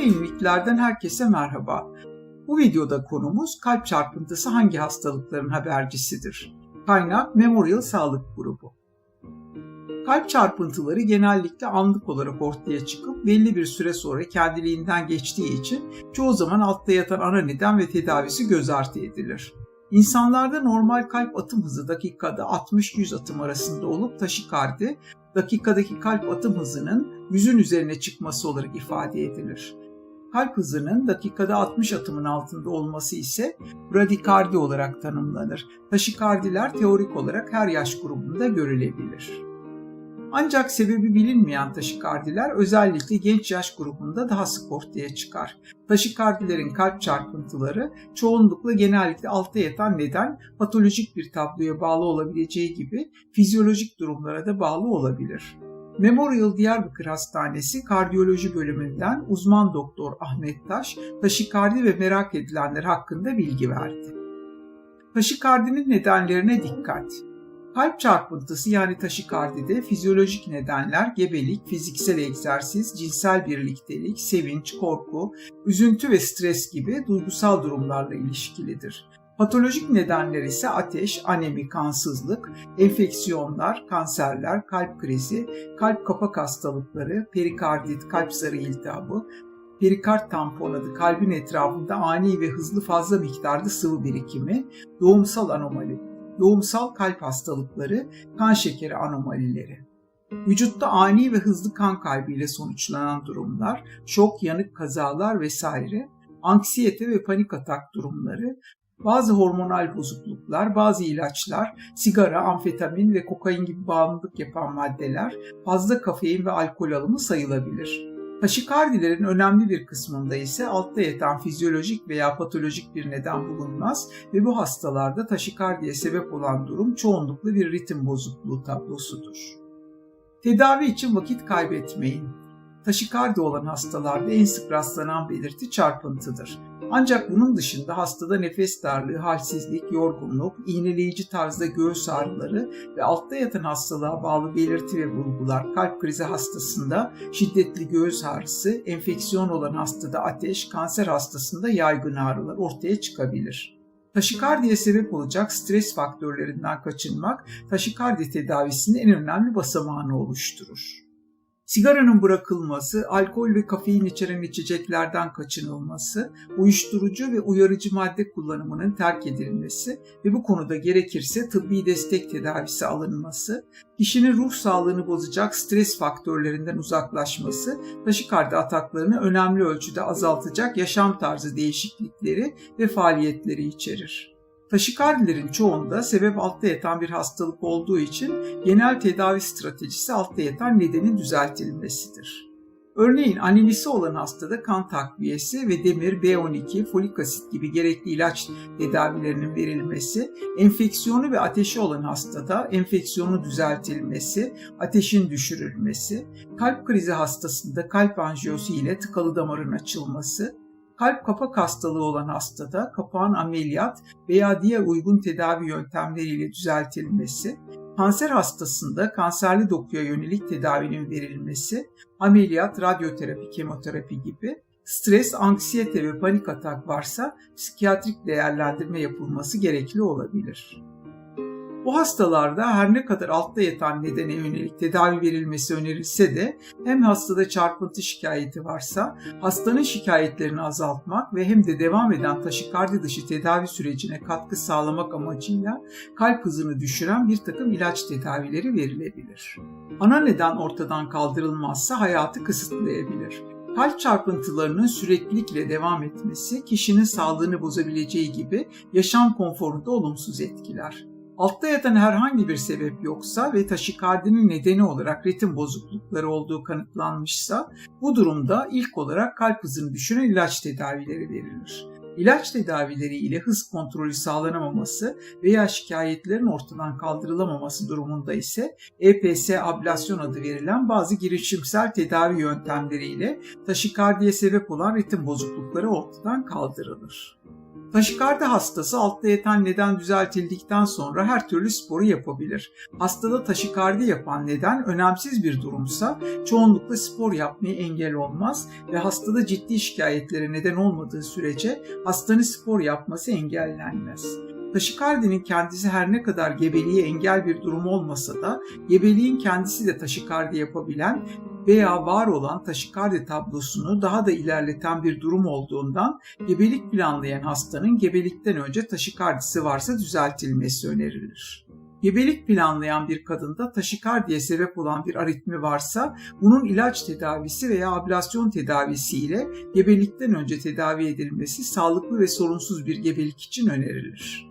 Yeniliklerden herkese merhaba. Bu videoda konumuz kalp çarpıntısı hangi hastalıkların habercisidir? Kaynak Memorial Sağlık Grubu. Kalp çarpıntıları genellikle anlık olarak ortaya çıkıp belli bir süre sonra kendiliğinden geçtiği için çoğu zaman altta yatan ana neden ve tedavisi göz ardı edilir. İnsanlarda normal kalp atım hızı dakikada 60-100 atım arasında olup taşikardi, dakikadaki kalp atım hızının yüzün üzerine çıkması olarak ifade edilir. Kalp hızının dakikada 60 atımın altında olması ise bradikardi olarak tanımlanır. Taşikardiler teorik olarak her yaş grubunda görülebilir. Ancak sebebi bilinmeyen taşikardiler özellikle genç yaş grubunda daha sık ortaya çıkar. Taşikardilerin kalp çarpıntıları çoğunlukla genellikle altta yatan neden patolojik bir tabloya bağlı olabileceği gibi fizyolojik durumlara da bağlı olabilir. Memorial Diyarbakır Hastanesi Kardiyoloji bölümünden uzman doktor Ahmet Taş, taşikardi ve merak edilenler hakkında bilgi verdi. Taşikardinin nedenlerine dikkat. Kalp çarpıntısı yani taşikardide fizyolojik nedenler gebelik, fiziksel egzersiz, cinsel birliktelik, sevinç, korku, üzüntü ve stres gibi duygusal durumlarla ilişkilidir. Patolojik nedenler ise ateş, anemi, kansızlık, enfeksiyonlar, kanserler, kalp krizi, kalp kapak hastalıkları, perikardit, kalp zarı iltihabı, perikard tamponadı, kalbin etrafında ani ve hızlı fazla miktarda sıvı birikimi, doğumsal anomali, doğumsal kalp hastalıkları, kan şekeri anomalileri. Vücutta ani ve hızlı kan kaybıyla sonuçlanan durumlar, şok, yanık kazalar vesaire, anksiyete ve panik atak durumları, bazı hormonal bozukluklar, bazı ilaçlar, sigara, amfetamin ve kokain gibi bağımlılık yapan maddeler, fazla kafein ve alkol alımı sayılabilir. Taşikardilerin önemli bir kısmında ise altta yatan fizyolojik veya patolojik bir neden bulunmaz ve bu hastalarda taşikardiye sebep olan durum çoğunlukla bir ritim bozukluğu tablosudur. Tedavi için vakit kaybetmeyin. Taşikardi olan hastalarda en sık rastlanan belirti çarpıntıdır. Ancak bunun dışında hastada nefes darlığı, halsizlik, yorgunluk, iğneleyici tarzda göğüs ağrıları ve altta yatan hastalığa bağlı belirti ve bulgular, kalp krizi hastasında şiddetli göğüs ağrısı, enfeksiyon olan hastada ateş, kanser hastasında yaygın ağrılar ortaya çıkabilir. Taşikardiye sebep olacak stres faktörlerinden kaçınmak, taşikardi tedavisinin en önemli basamağını oluşturur. Sigaranın bırakılması, alkol ve kafein içeren içeceklerden kaçınılması, uyuşturucu ve uyarıcı madde kullanımının terk edilmesi ve bu konuda gerekirse tıbbi destek tedavisi alınması, kişinin ruh sağlığını bozacak stres faktörlerinden uzaklaşması, taşikardi ataklarını önemli ölçüde azaltacak yaşam tarzı değişiklikleri ve faaliyetleri içerir. Taşikardilerin çoğunda sebep altta yatan bir hastalık olduğu için genel tedavi stratejisi altta yatan nedenin düzeltilmesidir. Örneğin anemisi olan hastada kan takviyesi ve demir, B12, folik asit gibi gerekli ilaç tedavilerinin verilmesi, enfeksiyonu ve ateşi olan hastada enfeksiyonu düzeltilmesi, ateşin düşürülmesi, kalp krizi hastasında kalp anjiyosu ile tıkalı damarın açılması, kalp kapak hastalığı olan hastada kapağın ameliyat veya diğer uygun tedavi yöntemleriyle düzeltilmesi, kanser hastasında kanserli dokuya yönelik tedavinin verilmesi, ameliyat, radyoterapi, kemoterapi gibi, stres, anksiyete ve panik atak varsa psikiyatrik değerlendirme yapılması gerekli olabilir. Bu hastalarda her ne kadar altta yatan nedene yönelik tedavi verilmesi önerilse de hem hastada çarpıntı şikayeti varsa hastanın şikayetlerini azaltmak ve hem de devam eden taşikardi dışı tedavi sürecine katkı sağlamak amacıyla kalp hızını düşüren bir takım ilaç tedavileri verilebilir. Ana neden ortadan kaldırılmazsa hayatı kısıtlayabilir. Kalp çarpıntılarının süreklilikle devam etmesi kişinin sağlığını bozabileceği gibi yaşam konforunu da olumsuz etkiler. Altta yatan herhangi bir sebep yoksa ve taşikardinin nedeni olarak ritim bozuklukları olduğu kanıtlanmışsa bu durumda ilk olarak kalp hızını düşüren ilaç tedavileri verilir. İlaç tedavileri ile hız kontrolü sağlanamaması veya şikayetlerin ortadan kaldırılamaması durumunda ise EPS ablasyon adı verilen bazı girişimsel tedavi yöntemleriyle taşikardiye sebep olan ritim bozuklukları ortadan kaldırılır. Taşikardi hastası altta yatan neden düzeltildikten sonra her türlü sporu yapabilir. Hastada taşikardi yapan neden önemsiz bir durumsa çoğunlukla spor yapmaya engel olmaz ve hastada ciddi şikayetlere neden olmadığı sürece hastanın spor yapması engellenmez. Taşikardinin kendisi her ne kadar gebeliğe engel bir durum olmasa da gebeliğin kendisi de taşikardi yapabilen veya var olan taşikardi tablosunu daha da ilerleten bir durum olduğundan gebelik planlayan hastanın gebelikten önce taşikardisi varsa düzeltilmesi önerilir. Gebelik planlayan bir kadında taşikardiye sebep olan bir aritmi varsa bunun ilaç tedavisi veya ablasyon tedavisi ile gebelikten önce tedavi edilmesi sağlıklı ve sorunsuz bir gebelik için önerilir.